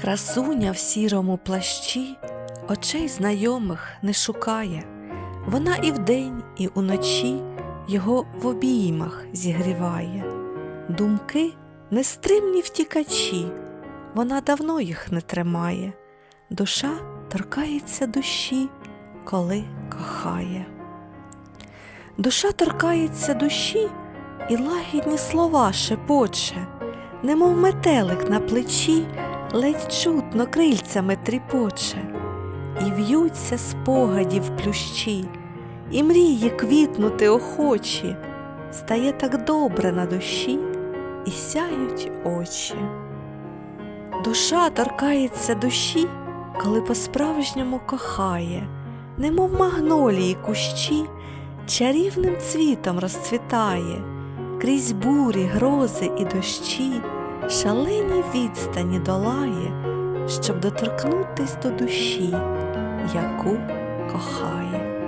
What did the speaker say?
Красуня в сірому плащі очей знайомих не шукає. Вона і вдень, і уночі його в обіймах зігріває. Думки нестримні втікачі, вона давно їх не тримає. Душа торкається душі, коли кохає. Душа торкається душі і лагідні слова шепоче, немов метелик на плечі, ледь чутно крильцями тріпоче, і в'ються спогадів плющі, і мрії квітнути охочі, стає так добре на душі, і сяють очі. Душа торкається душі, коли по-справжньому кохає, немов магнолії кущі, чарівним цвітом розцвітає, крізь бурі, грози і дощі, шалені відстані долає, щоб доторкнутись до душі, яку кохає.